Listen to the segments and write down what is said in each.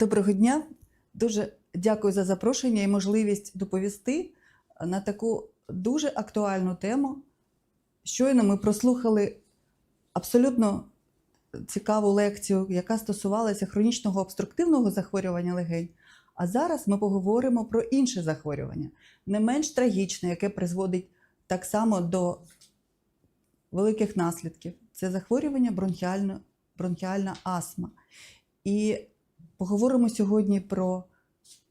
Доброго дня. Дуже дякую за запрошення і можливість доповісти на таку дуже актуальну тему. Щойно ми прослухали абсолютно цікаву лекцію, яка стосувалася хронічного обструктивного захворювання легень. А зараз ми поговоримо про інше захворювання, не менш трагічне, яке призводить так само до великих наслідків. Це захворювання бронхіальна астма. І поговоримо сьогодні про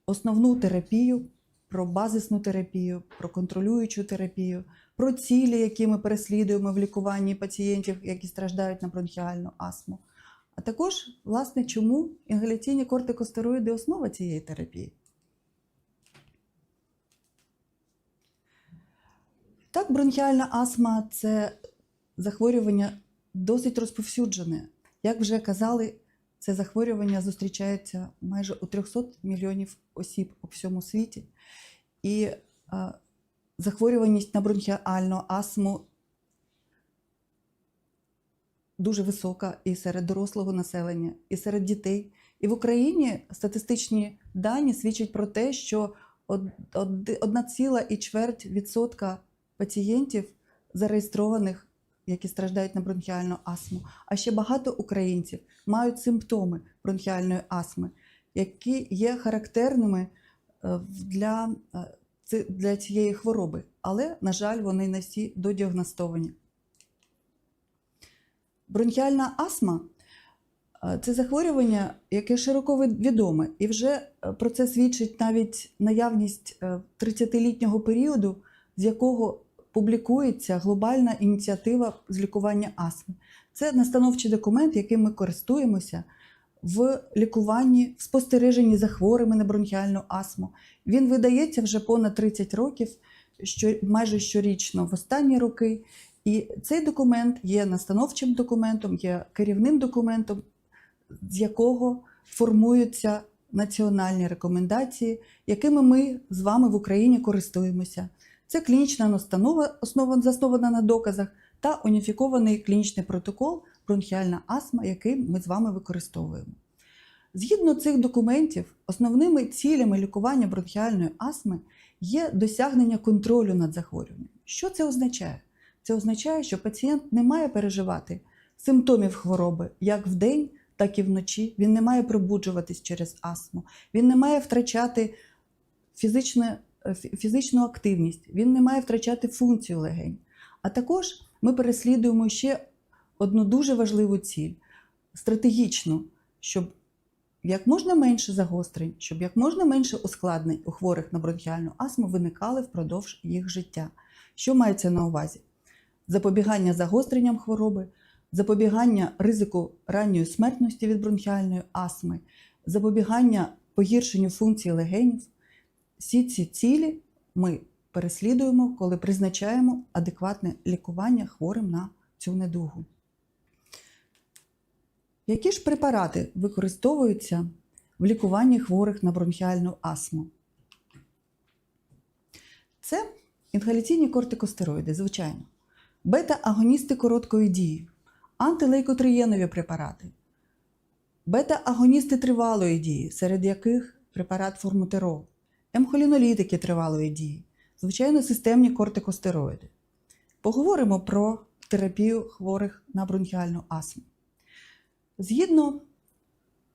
основну терапію, про базисну терапію, про контролюючу терапію, про цілі, які ми переслідуємо в лікуванні пацієнтів, які страждають на бронхіальну астму. А також, власне, чому інгаляційні кортикостероїди основа цієї терапії. Так, бронхіальна астма це захворювання досить розповсюджене. Як вже казали, це захворювання зустрічається майже у 300 мільйонів осіб у всьому світі. І захворюваність на бронхіальну астму дуже висока і серед дорослого населення, і серед дітей. І в Україні статистичні дані свідчать про те, що 1,4% пацієнтів зареєстрованих, які страждають на бронхіальну астму, а ще багато українців мають симптоми бронхіальної астми, які є характерними е, для, е, для цієї хвороби. Але, на жаль, вони не всі додіагностовані. Бронхіальна астма е, це захворювання, яке широко відоме, і вже про це свідчить навіть наявність е, 30-літнього періоду, з якого публікується глобальна ініціатива з лікування астми. Це настановчий документ, яким ми користуємося в лікуванні, в спостереженні за хворими на бронхіальну астму. Він видається вже понад 30 років, що, майже щорічно в останні роки. І цей документ є настановчим документом, є керівним документом, з якого формуються національні рекомендації, якими ми з вами в Україні користуємося. Це клінічна настанова, заснована на доказах, та уніфікований клінічний протокол бронхіальна астма, який ми з вами використовуємо. Згідно цих документів, основними цілями лікування бронхіальної астми є досягнення контролю над захворюванням. Що це означає? Це означає, що пацієнт не має переживати симптомів хвороби як вдень, так і вночі. Він не має пробуджуватись через астму, він не має втрачати фізичне, фі- фізичну активність, він не має втрачати функцію легень. А також ми переслідуємо ще одну дуже важливу ціль стратегічну, щоб як можна менше загострень, щоб як можна менше ускладнень у хворих на бронхіальну астму виникали впродовж їх життя. Що мається на увазі? Запобігання загостренням хвороби, запобігання ризику ранньої смертності від бронхіальної астми, запобігання погіршенню функції легенів. Всі ці цілі ми переслідуємо, коли призначаємо адекватне лікування хворим на цю недугу. Які ж препарати використовуються в лікуванні хворих на бронхіальну астму? Це інгаляційні кортикостероїди, звичайно, бета-агоністи короткої дії, антилейкотриєнові препарати, бета-агоністи тривалої дії, серед яких препарат формутерол, емхолінолітики тривалої дії, звичайно, системні кортикостероїди. Поговоримо про терапію хворих на бронхіальну астму. Згідно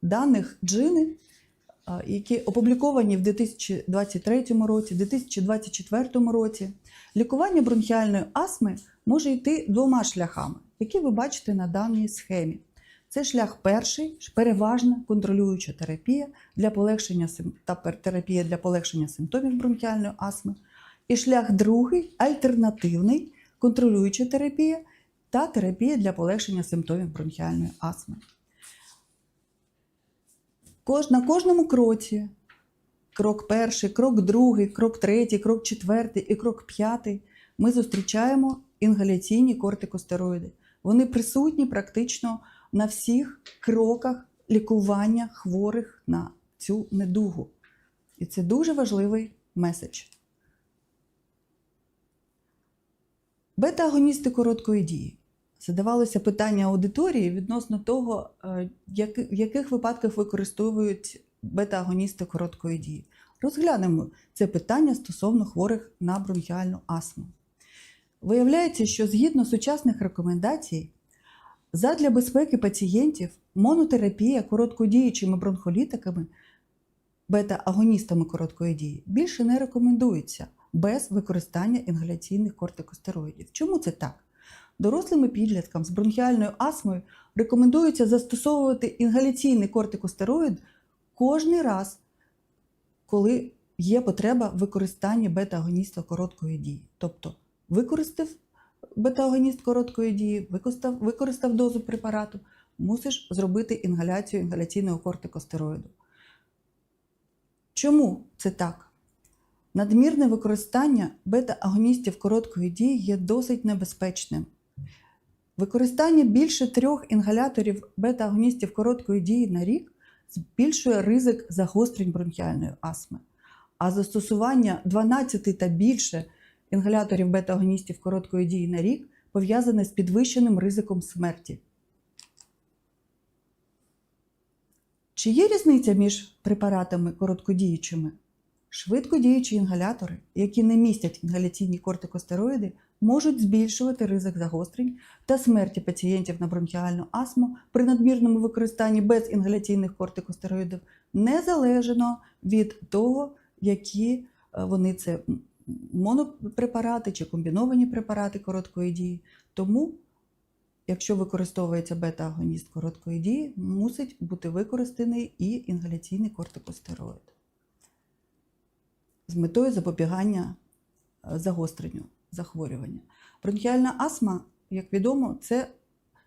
даних джини, які опубліковані в 2023 році, 2024 році, лікування бронхіальної астми може йти двома шляхами, які ви бачите на даній схемі. Це шлях перший, переважна контролююча терапія для полегшення та терапія для полегшення симптомів бронхіальної астми. І шлях другий альтернативний контролююча терапія та терапія для полегшення симптомів бронхіальної астми. На кожному кроці, крок перший, крок другий, крок третій, крок четвертий і крок п'ятий, ми зустрічаємо інгаляційні кортикостероїди. Вони присутні практично на всіх кроках лікування хворих на цю недугу. І це дуже важливий меседж. Бета-агоністи короткої дії. Задавалося питання аудиторії відносно того, е, в яких випадках використовують бета-агоністи короткої дії. Розглянемо це питання стосовно хворих на бронхіальну астму. Виявляється, що згідно сучасних рекомендацій, задля безпеки пацієнтів монотерапія короткодіючими бронхолітиками, бета-агоністами короткої дії, більше не рекомендується без використання інгаляційних кортикостероїдів. Чому це так? Дорослим і підліткам з бронхіальною астмою рекомендується застосовувати інгаляційний кортикостероїд кожний раз, коли є потреба в використанні бета-агоніста короткої дії. Тобто використав бета-агоніст короткої дії, використав, використав дозу препарату, мусиш зробити інгаляцію інгаляційного кортикостероїду. Чому це так? Надмірне використання бета-агоністів короткої дії є досить небезпечним. Використання більше трьох інгаляторів бета-агоністів короткої дії на рік збільшує ризик загострень бронхіальної астми. А застосування 12 та більше інгаляторів бета-агоністів короткої дії на рік пов'язане з підвищеним ризиком смерті. Чи є різниця між препаратами короткодіючими? Швидкодіючі інгалятори, які не містять інгаляційні кортикостероїди, можуть збільшувати ризик загострень та смерті пацієнтів на бронхіальну астму при надмірному використанні безінгаляційних кортикостероїдів, незалежно від того, які е, вони це монопрепарати чи комбіновані препарати короткої дії. Тому, якщо використовується бета-агоніст короткої дії, мусить бути використаний і інгаляційний кортикостероїд з метою запобігання е, загостренню захворювання. Бронхіальна астма, як відомо, це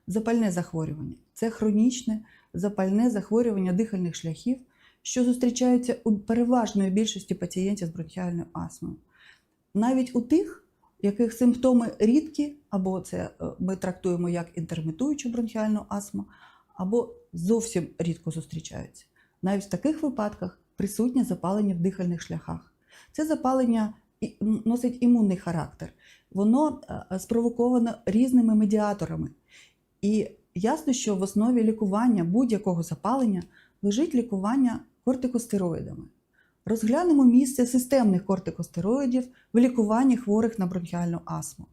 запальне захворювання, це хронічне запальне захворювання дихальних шляхів, що зустрічається у переважної більшості пацієнтів з бронхіальною астмою. Навіть у тих, яких симптоми рідкі, або це е, ми трактуємо як інтермітуючу бронхіальну астму, або зовсім рідко зустрічаються. Навіть в таких випадках присутнє запалення в дихальних шляхах. Це запалення носить імунний характер. Воно е, спровоковано різними медіаторами. І ясно, що в основі лікування будь-якого запалення лежить лікування кортикостероїдами. Розглянемо місце системних кортикостероїдів в лікуванні хворих на бронхіальну астму.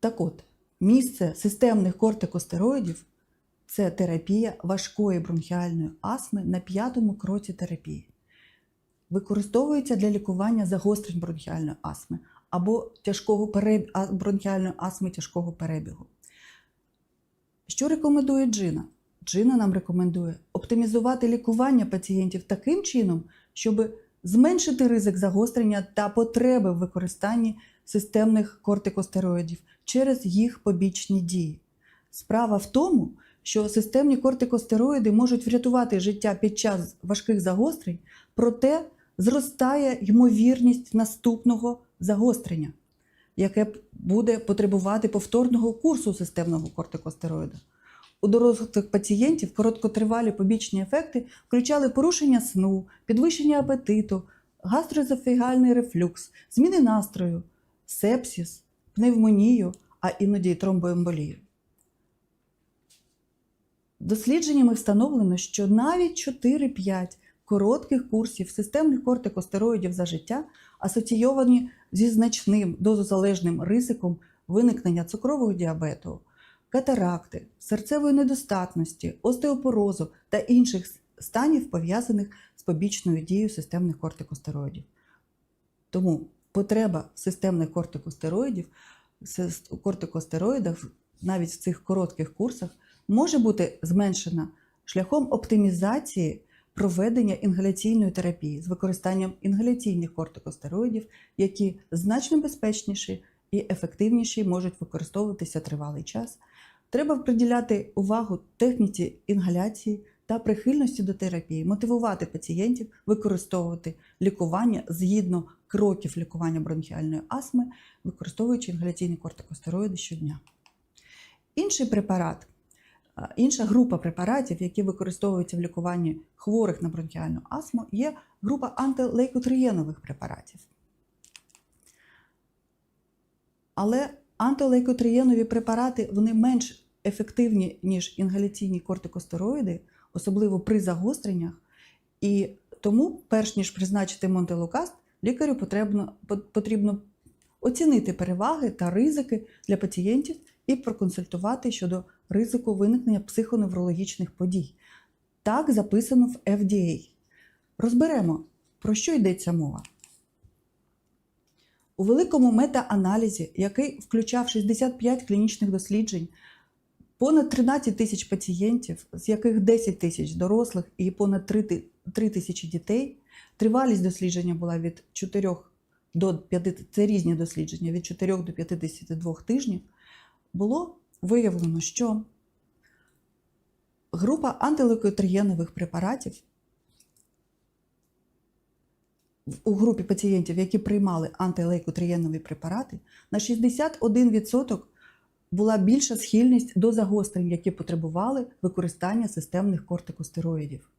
Так от, місце системних кортикостероїдів це терапія важкої бронхіальної астми на п'ятому кроці терапії. Використовується для лікування загострень бронхіальної астми або тяжкого переб... бронхіальної астми тяжкого перебігу. Що рекомендує Джина? Джина нам рекомендує оптимізувати лікування пацієнтів таким чином, щоб зменшити ризик загострення та потреби в використанні системних кортикостероїдів через їх побічні дії. Справа в тому, що системні кортикостероїди можуть врятувати життя під час важких загострень, проте зростає ймовірність наступного загострення, яке буде потребувати повторного курсу системного кортикостероїда. У дорослих пацієнтів короткотривалі побічні ефекти включали порушення сну, підвищення апетиту, гастроезофігальний рефлюкс, зміни настрою, сепсис, пневмонію, а іноді тромбоемболію. Дослідженнями встановлено, що навіть 4-5 коротких курсів системних кортикостероїдів за життя асоційовані зі значним дозозалежним ризиком виникнення цукрового діабету, катаракти, серцевої недостатності, остеопорозу та інших станів, пов'язаних з побічною дією системних кортикостероїдів. Тому потреба системних кортикостероїдів, кортикостероїдів навіть в цих коротких курсах може бути зменшена шляхом оптимізації проведення інгаляційної терапії з використанням інгаляційних кортикостероїдів, які значно безпечніші і ефективніші можуть використовуватися тривалий час. Треба приділяти увагу техніці інгаляції та прихильності до терапії, мотивувати пацієнтів використовувати лікування згідно кроків лікування бронхіальної астми, використовуючи інгаляційні кортикостероїди щодня. Інший препарат, інша група препаратів, які використовуються в лікуванні хворих на бронхіальну астму, є група антилейкотриєнових препаратів. Але антилейкотриєнові препарати вони менш ефективні, ніж інгаляційні кортикостероїди, особливо при загостреннях. І тому, перш ніж призначити монтелукаст, лікарю потрібно, потрібно оцінити переваги та ризики для пацієнтів і проконсультувати щодо ризику виникнення психоневрологічних подій. Так записано в FDA. Розберемо, про що йдеться мова. У великому мета-аналізі, який включав 65 клінічних досліджень, понад 13 тисяч пацієнтів, з яких 10 тисяч дорослих і понад 3 тисячі дітей, тривалість дослідження була від 4 до 5, це різні дослідження, від 4 до 52 тижнів, було виявлено, що група антилейкотриєнових препаратів в- у групі пацієнтів, які приймали антилейкотриєнові препарати, на 61% була більша схильність до загострень, які потребували використання системних кортикостероїдів.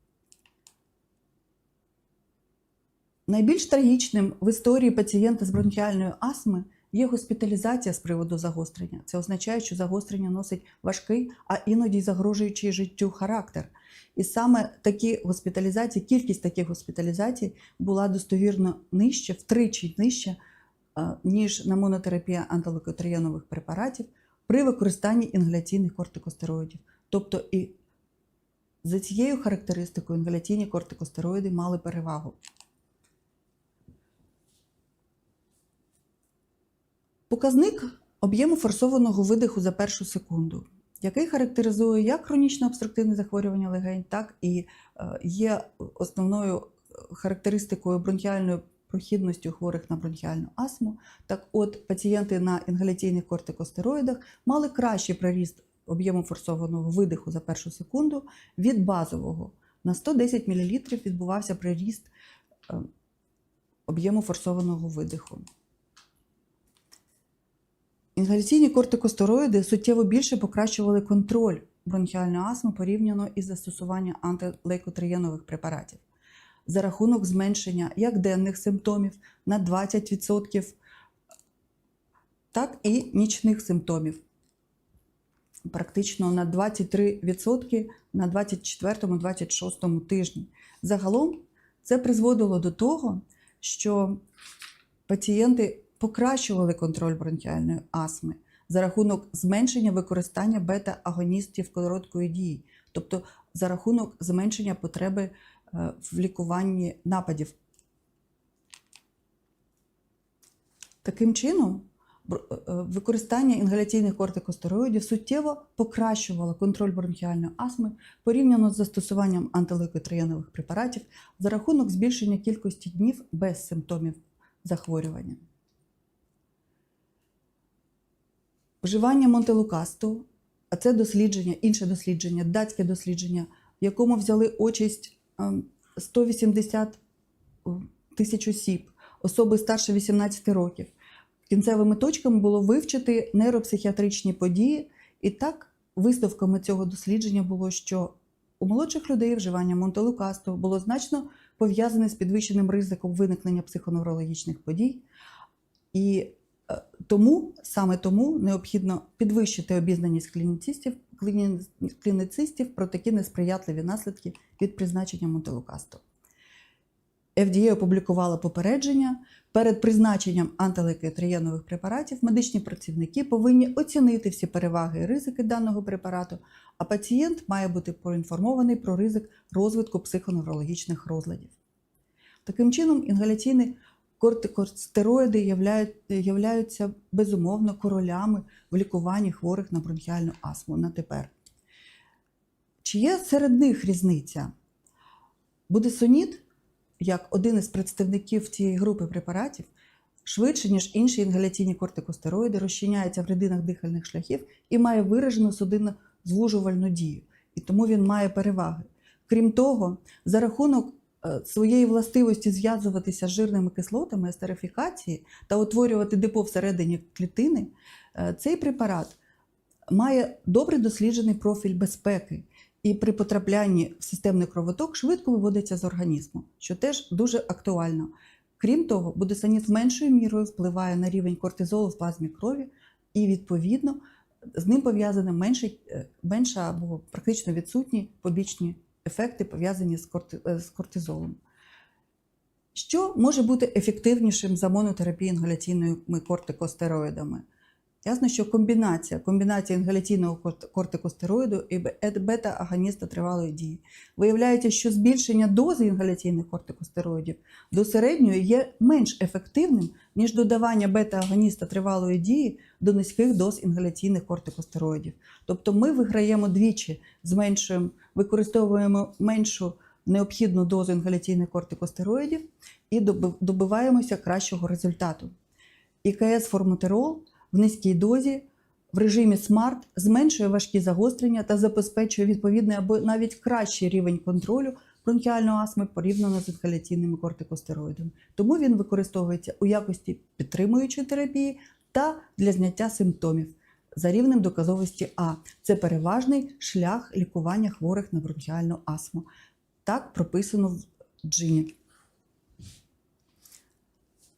Найбільш трагічним в історії пацієнта з бронхіальною астми є госпіталізація з приводу загострення. Це означає, що загострення носить важкий, а іноді загрожуючий життю характер. І саме такі госпіталізації, кількість таких госпіталізацій була достовірно нижче, втричі нижча, е, ніж на монотерапія антилейкотриєнових препаратів при використанні інгаляційних кортикостероїдів. Тобто і за цією характеристикою інгаляційні кортикостероїди мали перевагу. Показник об'єму форсованого видиху за першу секунду, який характеризує як хронічне обструктивне захворювання легень, так і е, є основною характеристикою бронхіальної прохідності у хворих на бронхіальну астму. Так от пацієнти на інгаляційних кортикостероїдах мали кращий приріст об'єму форсованого видиху за першу секунду від базового. На 110 мл відбувався приріст е, об'єму форсованого видиху. Інгаляційні кортикостероїди суттєво більше покращували контроль бронхіальної астми порівняно із застосуванням антилейкотриєнових препаратів за рахунок зменшення як денних симптомів на 20%, так і нічних симптомів. Практично на 23% на 24-26 тижні. Загалом це призводило до того, що пацієнти покращували контроль бронхіальної астми за рахунок зменшення використання бета-агоністів короткої дії, тобто за рахунок зменшення потреби е, в лікуванні нападів. Таким чином, е, е, використання інгаляційних кортикостероїдів суттєво покращувало контроль бронхіальної астми порівняно з застосуванням антилейкотриєнових препаратів за рахунок збільшення кількості днів без симптомів захворювання. Вживання монтелукасту, а це дослідження, інше дослідження, датське дослідження, в якому взяли участь ем, 180 тисяч осіб, особи старше 18 років. Кінцевими точками було вивчити нейропсихіатричні події, і так висновками цього дослідження було, що у молодших людей вживання монтелукасту було значно пов'язане з підвищеним ризиком виникнення психоневрологічних подій. І тому, саме тому необхідно підвищити обізнаність клініцистів, кліні- кліницистів про такі несприятливі наслідки від призначення монтелукасту. FDA опублікувала попередження. Перед призначенням антилейкотриєнових препаратів медичні працівники повинні оцінити всі переваги і ризики даного препарату, а пацієнт має бути проінформований про ризик розвитку психоневрологічних розладів. Таким чином, інгаляційні кортикостероїди являють- являються безумовно королями в лікуванні хворих на бронхіальну астму на тепер. Чи є серед них різниця? Будесоніт, як один із представників цієї групи препаратів, швидше, ніж інші інгаляційні кортикостероїди, розчиняється в рідинах дихальних шляхів і має виражену судинно звужувальну дію. І тому він має переваги. Крім того, за рахунок своєї властивості зв'язуватися з жирними кислотами естерифікації та утворювати депо всередині клітини, е, цей препарат має добре досліджений профіль безпеки і при потраплянні в системний кровоток швидко виводиться з організму, що теж дуже актуально. Крім того, будесоніт меншою мірою впливає на рівень кортизолу в плазмі крові і, відповідно, з ним пов'язані менші, е, менша або практично відсутні побічні ефекти, пов'язані е, з кортизолом. Що може бути ефективнішим за монотерапію інгаляційними кортикостероїдами? Ясно, що комбінація, комбінація інгаляційного кортикостероїду і бета-агоніста тривалої дії. Виявляється, що збільшення дози інгаляційних кортикостероїдів до середньої є менш ефективним, ніж додавання бета-агоніста тривалої дії до низьких доз інгаляційних кортикостероїдів. Тобто ми виграємо двічі, зменшуємо, використовуємо меншу необхідну дозу інгаляційних кортикостероїдів і добиваємося кращого результату. ІКС формутерол в низькій дозі в режимі SMART зменшує важкі загострення та забезпечує відповідний або навіть кращий рівень контролю бронхіальної астми порівняно з інгаляційними кортикостероїдами. Тому він використовується у якості підтримуючої терапії та для зняття симптомів за рівнем доказовості А. Це переважний шлях лікування хворих на бронхіальну астму. Так прописано в джині.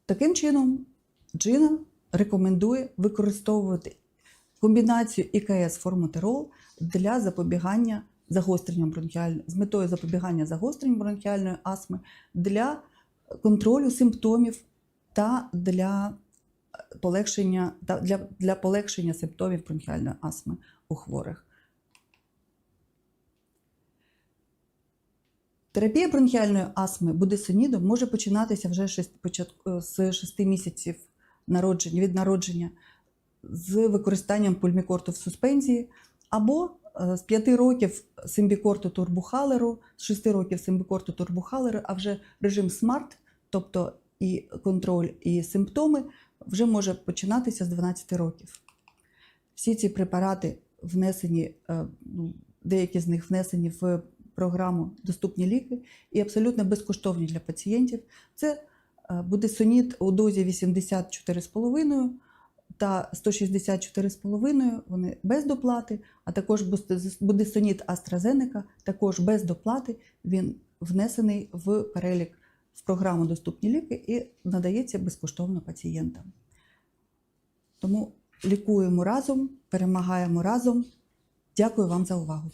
Таким чином, Джина рекомендує використовувати комбінацію ІКС формутерол для запобігання загостренням бронхіальної з метою запобігання загостренням бронхіальної астми для контролю симптомів та для полегшення для, для полегшення симптомів бронхіальної астми у хворих. Терапія бронхіальної астми будесонідом може починатися вже шест- з 6 місяців народження, від народження з використанням пульмікорту в суспензії, або е, з 5 років симбікорту турбухалеру, з 6 років симбікорту турбухалеру, а вже режим SMART, тобто і контроль, і симптоми, вже може починатися з 12 років. Всі ці препарати внесені, е, ну, деякі з них внесені в програму Доступні ліки і абсолютно безкоштовні для пацієнтів. Це е, будесоніт у дозі 84,5 та 164,5 вони без доплати, а також будесоніт AstraZeneca також без доплати. Він внесений в перелік в програму Доступні ліки і надається безкоштовно пацієнтам. Тому лікуємо разом, перемагаємо разом. Дякую вам за увагу.